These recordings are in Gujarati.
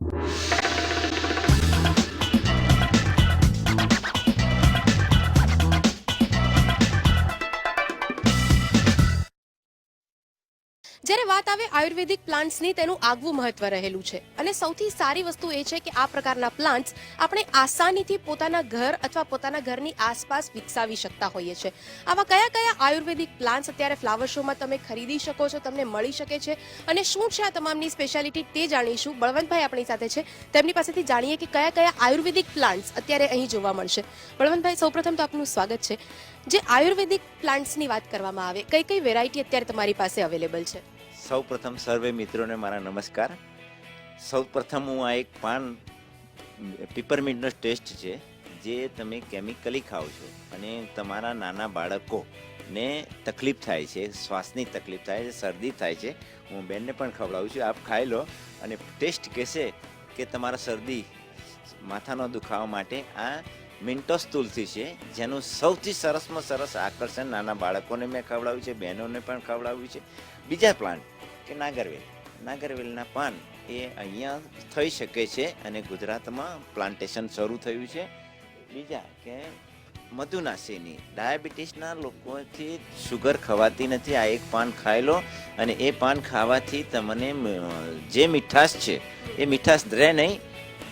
you જ્યારે વાત આવે આયુર્વેદિક પ્લાન્ટ્સની, તેનું આગવું મહત્વ રહેલું છે. અને સૌથી સારી વસ્તુ એ છે કે આ પ્રકારના પ્લાન્ટ્સ આપણે આસાનીથી પોતાના ઘર અથવા પોતાના ઘરની આસપાસ વિકસાવી શકતા હોઈએ છીએ. આવા કયા કયા આયુર્વેદિક પ્લાન્ટ્સ અત્યારે ફ્લાવર શોમાં તમે ખરીદી શકો છો, તમને મળી શકે છે? અને શું છે આ તમામની સ્પેશિયાલિટી તે જાણીશું. બળવંતભાઈ આપણી સાથે છે. તેમની પાસેથી જાણીએ કે કયા કયા આયુર્વેદિક પ્લાન્ટ્સ અત્યારે અહીં જોવા મળશે. બળવંતભાઈ, સૌપ્રથમ તો આપનું સ્વાગત છે. જે આયુર્વેદિક પ્લાન્ટ્સની વાત કરવામાં આવે, કઈ કઈ વેરાયટી અત્યારે તમારી પાસે અવેલેબલ છે? સૌ પ્રથમ સર્વે મિત્રોને મારા નમસ્કાર. સૌ પ્રથમ હું આ એક પાન પીપરમિન્ટનો ટેસ્ટ છે, જે તમે કેમિકલી ખાઓ છો અને તમારા નાના બાળકોને તકલીફ થાય છે, શ્વાસની તકલીફ થાય છે, શરદી થાય છે, હું બેનને પણ ખવડાવું છું, આપ ખાઈ લો અને ટેસ્ટ કહેશે કે તમારા શરદી માથાનો દુખાવા માટે આ મિન્ટોસ તુલસી છે, જેનું સૌથી સરસમાં સરસ આકર્ષણ નાના બાળકોને મેં ખવડાવ્યું છે, બહેનોને પણ ખવડાવ્યું છે. બીજા પ્લાન્ટ, કે નાગરવેલ. નાગરવેલના પાન એ અહીંયા થઈ શકે છે અને ગુજરાતમાં પ્લાન્ટેશન શરૂ થયું છે. બીજા, કે મધુનાશીની. ડાયાબિટીસના લોકોથી શુગર ખવાતી નથી, આ એક પાન ખાઈ લો અને એ પાન ખાવાથી તમને જે મીઠાશ છે, એ મીઠાશ રહે નહીં.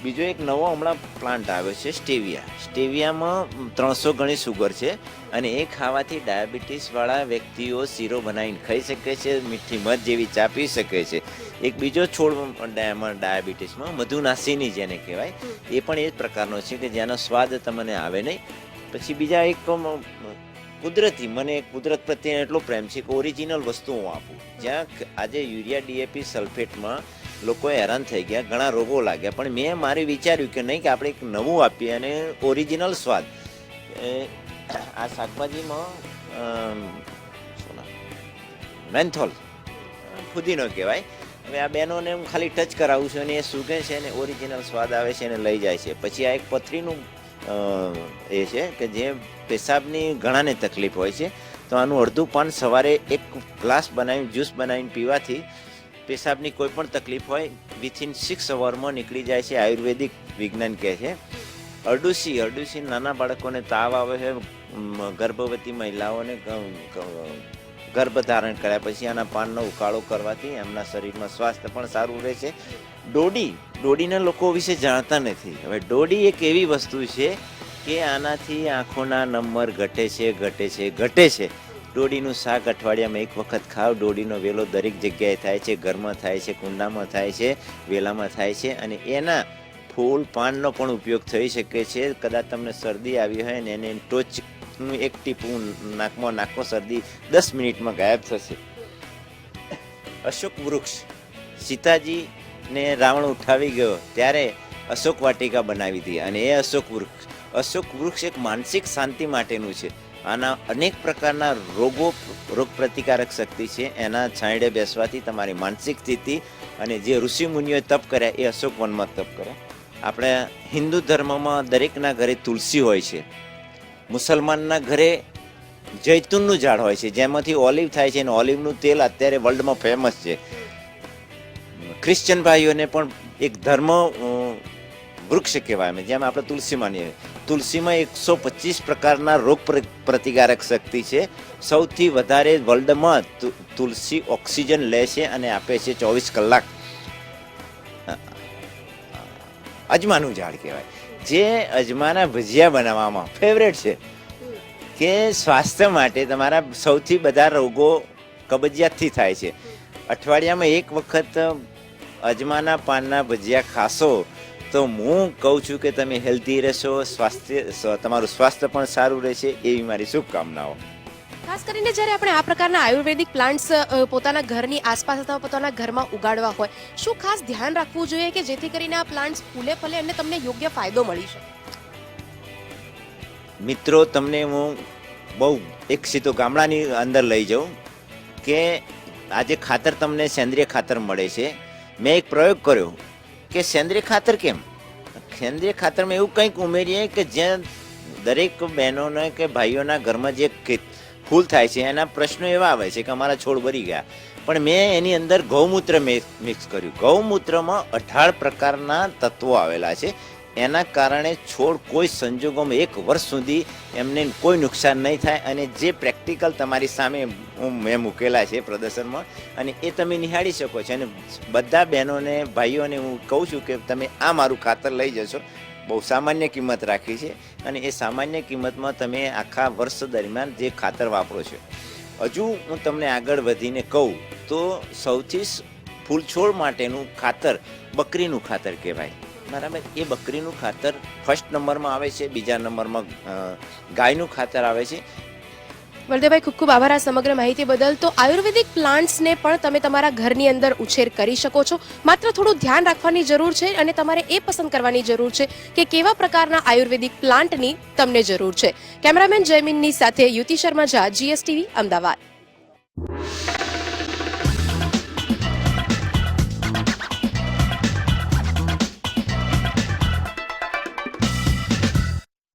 બીજો એક નવો હમણાં પ્લાન્ટ આવ્યો છે સ્ટેવિયા સ્ટેવિયામાં ત્રણસો ગણી સુગર છે અને એ ખાવાથી ડાયાબિટીસવાળા વ્યક્તિઓ શીરો બનાવીને ખાઈ શકે છે, મીઠી મધ જેવી ચા પી શકે છે. એક બીજો છોડ ડાયાબિટીસમાં મધુનાસીની જેને કહેવાય, એ પણ એ જ પ્રકારનો છે કે જેનો સ્વાદ તમને આવે નહીં. પછી બીજા એક કુદરતી, મને કુદરત પ્રત્યે એટલો પ્રેમ છે કે ઓરિજિનલ વસ્તુ હું આપું. જ્યાં આજે યુરિયા ડીએપી સલ્ફેટમાં લોકો હેરાન થઈ ગયા, ઘણા રોગો લાગ્યા. પણ મેં મારે વિચાર્યું કે નહીં, કે આપણે એક નવું આપીએ અને ઓરિજિનલ સ્વાદ. આ શાકભાજીમાં? મેન્થોલ, ફુદીનો કહેવાય. હવે આ બહેનોને હું ખાલી ટચ કરાવું છું અને એ સૂગે છે અને ઓરિજિનલ સ્વાદ આવે છે અને લઈ જાય છે. પછી આ એક પથરીનું એ છે કે જે પેશાબની ઘણાને તકલીફ હોય છે. તો આનું અડધું પાન સવારે એક ગ્લાસ બનાવીને, જ્યુસ બનાવીને પીવાથી પેશાબની કોઈ પણ તકલીફ હોય વિથિન સિક્સ અવરમાં નીકળી જાય છે, આયુર્વેદિક વિજ્ઞાન કહે છે. અરડુસી અરડુસી નાના બાળકોને તાવ આવે છે ગર્ભવતી મહિલાઓને ગર્ભ ધારણ કર્યા પછી આના પાનનો ઉકાળો કરવાથી એમના શરીરમાં સ્વાસ્થ્ય પણ સારું રહે છે. ડોડી, ડોડીના લોકો વિશે જાણતા નથી. હવે ડોડી એક એવી વસ્તુ છે કે આનાથી આંખોના નંબર ઘટે છે ઘટે છે ઘટે છે. ડોડીનું શાક અઠવાડિયામાં એક વખત ખાવ. ડોડીનો વેલો દરેક જગ્યાએ થાય છે, ઘરમાં થાય છે, કુંડામાં થાય છે, વેલામાં થાય છે અને એના ફૂલ પાનનો પણ ઉપયોગ થઈ શકે છે. કદાચ તમને શરદી આવી હોય ને એને ટોચનું એક ટીપું નાકમાં નાખો, શરદી દસ મિનિટમાં ગાયબ થશે. અશોક વૃક્ષ. સીતાજીને રાવણ ઉઠાવી ગયો. ત્યારે અશોક વાટિકા બનાવી હતી અને એ અશોક વૃક્ષ. અશોક વૃક્ષ એક માનસિક શાંતિ માટેનું છે. આના અનેક પ્રકારના રોગો રોગ પ્રતિકારક શક્તિ છે. એના છાંયડે બેસવાથી તમારી માનસિક સ્થિતિ અને જે ઋષિ મુનિઓએ તપ કર્યા, એ અશોક વનમાં તપ કર્યા. આપણે હિન્દુ ધર્મમાં દરેકના ઘરે તુલસી હોય છે. મુસલમાનના ઘરે જૈતુનનું ઝાડ હોય છે. જેમાંથી ઓલિવ થાય છે અને ઓલિવનું તેલ અત્યારે વર્લ્ડમાં ફેમસ છે. ક્રિશ્ચન ભાઈઓને પણ એક ધર્મ વૃક્ષ કહેવાય અમે જેમ આપણે તુલસી માનીએ તુલસીમાં એકસો પચીસ પ્રકારના રોગ પ્ર- પ્રતિકારક શક્તિ છે. સૌથી વધારે વર્લ્ડમાં તુલસી ઓક્સિજન લે છે અને આપે છે ચોવીસ કલાક. અજમાનું ઝાડ કહેવાય. જે અજમાના ભજીયા બનાવવામાં ફેવરેટ છે. કે સ્વાસ્થ્ય માટે તમારા સૌથી બધા રોગો કબજિયાતથી થાય છે. અઠવાડિયામાં એક વખત અજમાના પાનના ભજીયા ખાશો તો હું કહું છું કે તમે હેલ્ધી રહેશો સ્વાસ્થ્ય તમારું સ્વાસ્થ્ય પણ સારું રહેશે એવી મારી શુભકામનાઓ. ખાસ કરીને જ્યારે આપણે આ પ્રકારના આયુર્વેદિક પ્લાન્ટ્સ પોતાના ઘરની આસપાસ અથવા પોતાના ઘરમાં ઉગાડવા હોય શું ખાસ ધ્યાન રાખવું જોઈએ કે જેથી કરીને આ પ્લાન્ટ્સ ફૂલે ફલે અને તમને યોગ્ય ફાયદો મળી શકે? મિત્રો તમને હું બહુ એક સીધો ગામડાની અંદર લઈ જાઉં કે આજે ખાતર તમને સેન્દ્રિય ખાતર મળે છે. મેં એક પ્રયોગ કર્યો. કે સેન્દ્રિય ખાતર કેમ? સેન્દ્રિય ખાતરમાં એવું કંઈક ઉમેરીએ કે જ્યાં દરેક બહેનોને કે ભાઈઓના ઘરમાં જે ફૂલ થાય છે, એના પ્રશ્નો એવા આવે છે કે અમારા છોડ ભરી ગયા. પણ મેં એની અંદર ગૌમૂત્ર મિક્સ કર્યું. ગૌમૂત્રમાં અઢાર પ્રકારના તત્વો આવેલા છે. એના કારણે છોડ કોઈ સંજોગોમાં એક વર્ષ સુધી એમને કોઈ નુકસાન નહીં થાય અને જે પ્રેક્ટિકલ તમારી સામે મેં મૂકેલા છે પ્રદર્શનમાં, અને એ તમે નિહાળી શકો છો. અને બધા બહેનોને, ભાઈઓને હું કહું છું કે તમે આ મારું ખાતર લઈ જશો. બહુ સામાન્ય કિંમત રાખી છે અને એ સામાન્ય કિંમતમાં તમે આખા વર્ષ દરમિયાન જે ખાતર વાપરો છો. હજુ હું તમને આગળ વધીને કહું તો સૌથી ફૂલછોડ ફૂલ છોડ માટેનું ખાતર બકરીનું ખાતર કહેવાય. બરાબર એ બકરીનું ખાતર ફર્સ્ટ નંબરમાં આવે છે, બીજા નંબરમાં ગાયનું ખાતર આવે છે. વલદેભાઈ ખૂબ ખૂબ આભાર આ સમગ્ર માહિતી બદલ. તો આયુર્વેદિક પ્લાન્ટ્સને પણ તમે તમારા ઘરની અંદર ઉછેર કરી શકો છો. માત્ર થોડું ધ્યાન રાખવાની જરૂર છે અને તમારે એ પસંદ કરવાની જરૂર છે કે કેવા પ્રકારના આયુર્વેદિક પ્લાન્ટની તમને જરૂર છે. કેમેરામેન જયમીનની સાથે યુતિ શર્મા ઝા જીએસટીવી અમદાવાદ.